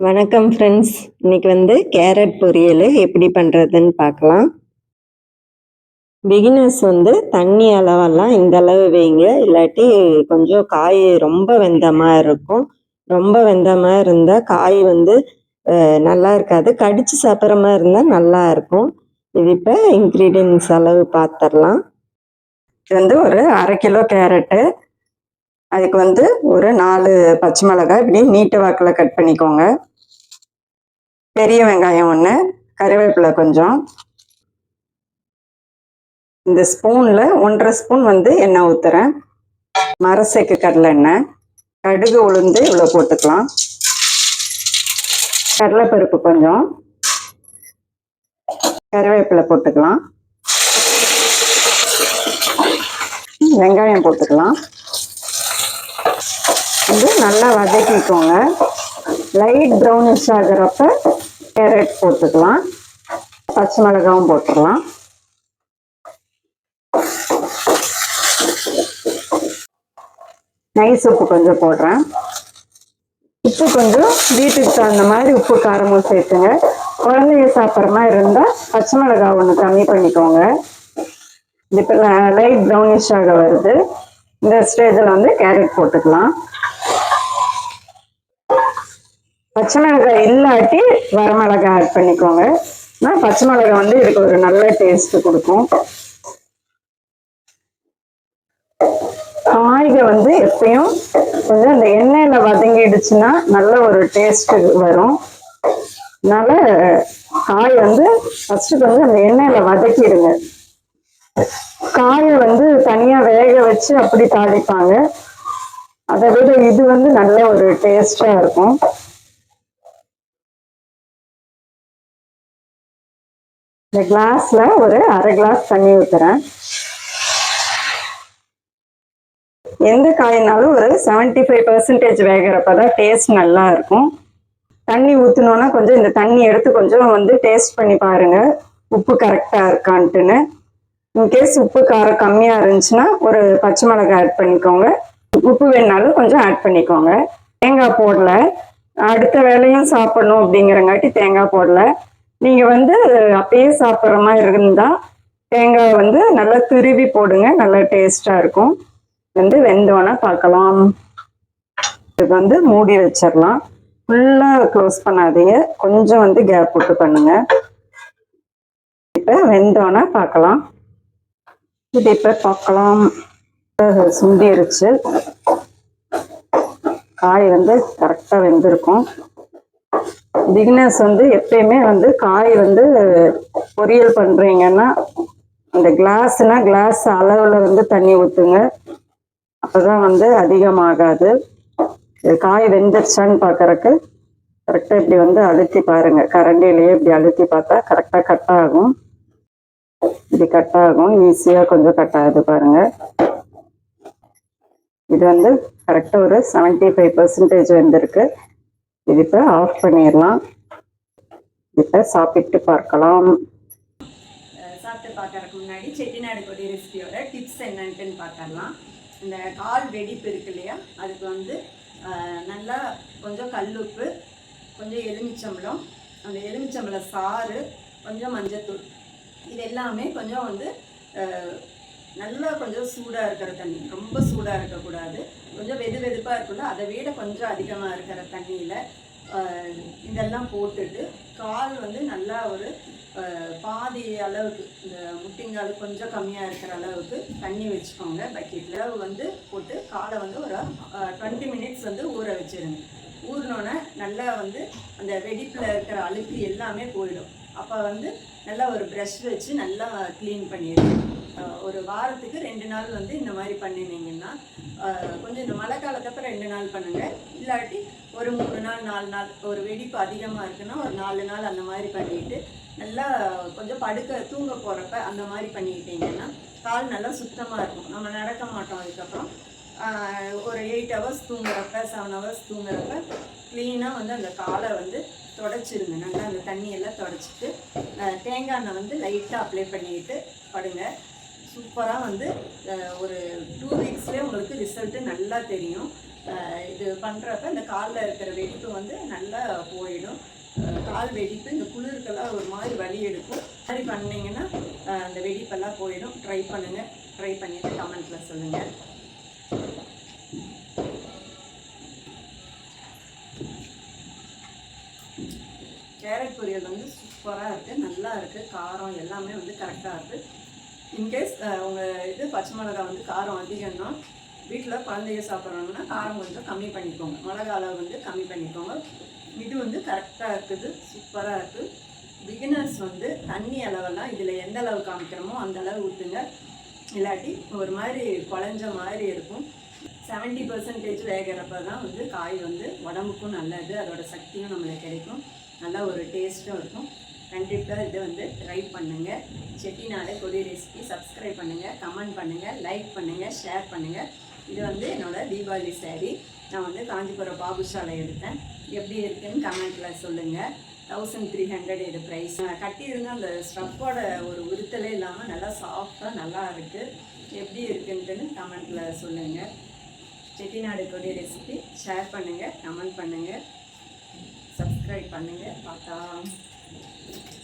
வணக்கம் ஃப்ரெண்ட்ஸ் இன்னைக்கு வந்து கேரட் பொரியல் எப்படி பண்ணுறதுன்னு பார்க்கலாம். பிகினர்ஸ் வந்து தண்ணி அளவெல்லாம் இந்த அளவு வைங்க. இல்லாட்டி கொஞ்சம் காய் ரொம்ப வெந்த மாதிரி இருக்கும். ரொம்ப வெந்த மாதிரி இருந்தால் காய் வந்து நல்லா இருக்காது. கடிச்சு சாப்பிட்ற மாதிரி இருந்தால் நல்லா இருக்கும். இது இப்போ இன்க்ரீடியன்ஸ் அளவு பார்த்துடலாம் இது வந்து ஒரு அரை கிலோ கேரட்டு அதுக்கு வந்து ஒரு நாலு பச்சை மிளகாய் இப்படி நீட்டு வாக்கில் கட் பண்ணிக்கோங்க. பெரிய வெங்காயம் ஒன்று கருவேப்பிலை கொஞ்சம். இந்த ஸ்பூனில் ஒன்றரை ஸ்பூன் வந்து எண்ணெய் ஊற்றுறேன் மரசேக்கு கடலை எண்ணெய். கடுகு உளுந்து இவ்வளோ போட்டுக்கலாம். கடலைப்பருப்பு கொஞ்சம். கருவேப்பிலை போட்டுக்கலாம். வெங்காயம் போட்டுக்கலாம். வந்து நல்லா வதக்கிக்கோங்க. லைட் ப்ரௌனிஷ் ஆகிறப்ப கேரட் போட்டுக்கலாம். பச்சை மிளகாவும் போட்டுடலாம் நைஸ் உப்பு கொஞ்சம் போடுறேன். உப்பு கொஞ்சம் வீட்டுக்கு தகுந்த மாதிரி உப்பு காரமும் சேர்த்துங்க. குழந்தைங்க சாப்பிட்ற மாதிரி இருந்தால் பச்சை மிளகா ஒன்று கம்மி பண்ணிக்கோங்க. இது இப்போ லைட் ப்ரௌனிஷ் ஆக வருது. இந்த ஸ்டேஜில் வந்து கேரட் போட்டுக்கலாம். பச்சை மிளகாய் இல்லாட்டி வரமிளகாய் ஆட் பண்ணிக்கோங்க. ஆனால் பச்சை மிளகாய் வந்து இதுக்கு ஒரு நல்ல டேஸ்ட் கொடுக்கும். காய்கள் வந்து எப்பயும் கொஞ்சம் அந்த எண்ணெயில் வதங்கிடுச்சுன்னா நல்ல ஒரு டேஸ்ட் வரும். அதனால காய் வந்து ஃபஸ்ட்டு வந்து அந்த எண்ணெயில் வதக்கிடுங்க. காயை வந்து தனியாக வேக வச்சு அப்படி தாளிப்பாங்க. அதை விட இது வந்து நல்ல ஒரு டேஸ்டாக இருக்கும். இந்த கிளாஸ்ல ஒரு அரை கிளாஸ் தண்ணி ஊத்துறேன். எந்த காயினாலும் ஒரு 75% ஃபைவ் பர்சன்டேஜ் வேகிறப்ப தான் டேஸ்ட் நல்லா இருக்கும். தண்ணி ஊற்றினோன்னா கொஞ்சம் இந்த தண்ணி எடுத்து கொஞ்சம் வந்து டேஸ்ட் பண்ணி பாருங்க உப்பு கரெக்டாக இருக்கான்ட்டுன்னு. இன்கேஸ் உப்பு காரம் கம்மியாக இருந்துச்சுன்னா ஒரு பச்சை மிளகாய் ஆட் பண்ணிக்கோங்க. உப்பு வேணாலும் கொஞ்சம் ஆட் பண்ணிக்கோங்க. தேங்காய் போடல. அடுத்த வேலையும் சாப்பிடணும் அப்படிங்கிறங்காட்டி தேங்காய் போடல. நீங்கள் வந்து அப்படியே சாப்பிட்ற மாதிரி இருந்தால் தேங்காய் வந்து நல்லா துருவி போடுங்க நல்லா டேஸ்ட்டாக இருக்கும். வந்து வெந்தோன்னா பார்க்கலாம். இது வந்து மூடி வச்சிடலாம் ஃபுல்லாக க்ளோஸ் பண்ணாதீங்க. கொஞ்சம் வந்து கேப் விட்டு பண்ணுங்க. இப்போ வெந்தோன்னா பார்க்கலாம். இது இப்போ பார்க்கலாம். சுண்டிருச்சு. காய் வந்து கரெக்டாக வெந்திருக்கும். பிகினர்ஸ் வந்து எப்பயுமே வந்து காய் வந்து பொரியல் பண்ணுறீங்கன்னா அந்த கிளாஸ்னால் கிளாஸ் அளவில் வந்து தண்ணி ஊற்றுங்க அப்போ தான் வந்து அதிகமாகாது. காய் வெந்துருச்சான்னு பார்க்கறக்கு கரெக்டாக இப்படி வந்து அழுத்தி பாருங்க. கரண்டிலேயே இப்படி அழுத்தி பார்த்தா கரெக்டாக கட் ஆகும். இப்படி கட் ஆகும். ஈஸியாக கொஞ்சம் கட் ஆகுது பாருங்க. இது வந்து கரெக்டாக ஒரு 75% ஃபைவ் பர்சன்டேஜ் வந்திருக்கு. இது இப்போ ஆஃப் பண்ணிடலாம். இப்போ சாப்பிட்டு பார்க்கலாம். சாப்பிட்டு பார்க்கறதுக்கு முன்னாடி செட்டிநாடு கொடி ரெசிபியோட டிப்ஸ் என்னன்ட்டுன்னு பார்க்கலாம் இந்த கால் வெடிப்பு இருக்கு இல்லையா? அதுக்கு வந்து நல்லா கொஞ்சம் கல்லுப்பு கொஞ்சம் எலுமிச்சம்பழம் அந்த எலுமிச்சம்பழ சாறு கொஞ்சம் மஞ்சத்தூள். இது எல்லாமே கொஞ்சம் வந்து நல்லா கொஞ்சம் சூடாக இருக்கிற தண்ணி. ரொம்ப சூடாக இருக்கக்கூடாது. கொஞ்சம் வெது வெதுப்பாக இருக்குல்ல அதை விட கொஞ்சம் அதிகமாக இருக்கிற தண்ணியில் இதெல்லாம் போட்டுட்டு கால் வந்து நல்லா ஒரு பாதி அளவுக்கு இந்த முட்டிங்கால் கொஞ்சம் கம்மியாக இருக்கிற அளவுக்கு தண்ணி வச்சுக்கோங்க. பக்கெட்டில் வந்து போட்டு காலை வந்து ஒரு டுவெண்ட்டி மினிட்ஸ் வந்து ஊற வச்சிருங்க. ஊறினோன்னே நல்லா வந்து அந்த வெடிப்பில் இருக்கிற அழுக்கு எல்லாமே போயிடும். அப்போ வந்து நல்லா ஒரு ப்ரெஷ் வச்சு நல்லா க்ளீன் பண்ணிடுங்க. ஒரு வாரத்துக்கு ரெண்டு நாள் வந்து இந்த மாதிரி பண்ணினீங்கன்னா கொஞ்சம் இந்த மழை காலத்தப்போ ரெண்டு நாள் பண்ணுங்கள் இல்லாட்டி ஒரு மூணு நாள் நாலு நாள் ஒரு வெடிப்பு அதிகமாக இருக்குன்னா ஒரு நாலு நாள் அந்த மாதிரி பண்ணிட்டு நல்லா கொஞ்சம் படுக்க தூங்க போகிறப்ப அந்த மாதிரி பண்ணிக்கிட்டீங்கன்னா கால் நல்லா சுத்தமாக இருக்கும். நம்ம நடக்க மாட்டோம் அதுக்கப்புறம். ஒரு எயிட் ஹவர்ஸ் தூங்குறப்ப செவன் ஹவர்ஸ் தூங்குறப்ப க்ளீனாக வந்து அந்த காலை வந்து தொடச்சிருங்க. நல்லா அந்த தண்ணியெல்லாம் தொடச்சிட்டு தேங்காய் எண்ணெய் வந்து லைட்டாக அப்ளை பண்ணிக்கிட்டு படுங்க. சூப்பராக வந்து ஒரு டூ வீக்ஸ்லேயே உங்களுக்கு ரிசல்ட்டு நல்லா தெரியும். இது பண்ணுறப்ப இந்த காலில் இருக்கிற வெடிப்பு வந்து நல்லா போயிடும். கால் வெடிப்பு இந்த குளிருக்கெல்லாம் ஒரு மாதிரி வலி எடுக்கும். மாதிரி பண்ணிங்கன்னா அந்த வெடிப்பெல்லாம் போயிடும். ட்ரை பண்ணுங்கள் ட்ரை பண்ணிவிட்டு கமெண்ட்டில் சொல்லுங்கள் கேரட் பொரியல் வந்து சூப்பராக இருக்குது நல்லா இருக்குது காரம் எல்லாமே வந்து கரெக்டாக இருக்குது இன்கேஸ் uh, உங்கள் இது பச்சை மிளகா வந்து காரம் அதிகம்னா வீட்டில் குழந்தைங்க சாப்பிட்றாங்கன்னா காரம் கொஞ்சம் கம்மி பண்ணிக்கோங்க. மிளகா அளவு வந்து கம்மி பண்ணிக்கோங்க. இது வந்து கரெக்டாக இருக்குது சூப்பராக இருக்குது பிகினர்ஸ் வந்து தண்ணி அளவெல்லாம் இதில் எந்த அளவு காமிக்கிறோமோ அந்த அளவு ஊற்றுங்க இல்லாட்டி ஒரு மாதிரி குழஞ்ச மாதிரி இருக்கும். செவன்ட்டி பர்சன்டேஜ் வேகிறப்ப தான் வந்து காய் வந்து உடம்புக்கும் நல்லது அதோட சக்தியும் நம்மளுக்கு கிடைக்கும். நல்லா ஒரு டேஸ்ட்டும் இருக்கும். கண்டிப்பாக இதை வந்து ட்ரை பண்ணுங்கள் செட்டிநாடு கொடி ரெசிபி சப்ஸ்கிரைப் பண்ணுங்கள் கமெண்ட் பண்ணுங்கள் லைக் பண்ணுங்கள் ஷேர் பண்ணுங்கள் இது வந்து என்னோடய தீபாவளி சேரீ நான் வந்து காஞ்சிபுரம் பாபுஷாலை எடுத்தேன். எப்படி இருக்குன்னு கமெண்ட்டில் சொல்லுங்கள் தௌசண்ட் த்ரீ ஹண்ட்ரட் இது ப்ரைஸ் கட்டியிருந்த அந்த ஸ்டஃப்போட ஒரு உறுத்தலே இல்லாமல் நல்லா சாஃப்டாக நல்லா இருக்குது எப்படி இருக்குன்ட்டுன்னு கமெண்ட்டில் சொல்லுங்கள் செட்டிநாடு கொடி ரெசிபி ஷேர் பண்ணுங்கள் கமெண்ட் பண்ணுங்கள் சப்ஸ்கிரைப் பண்ணுங்கள் பார்த்தா 何?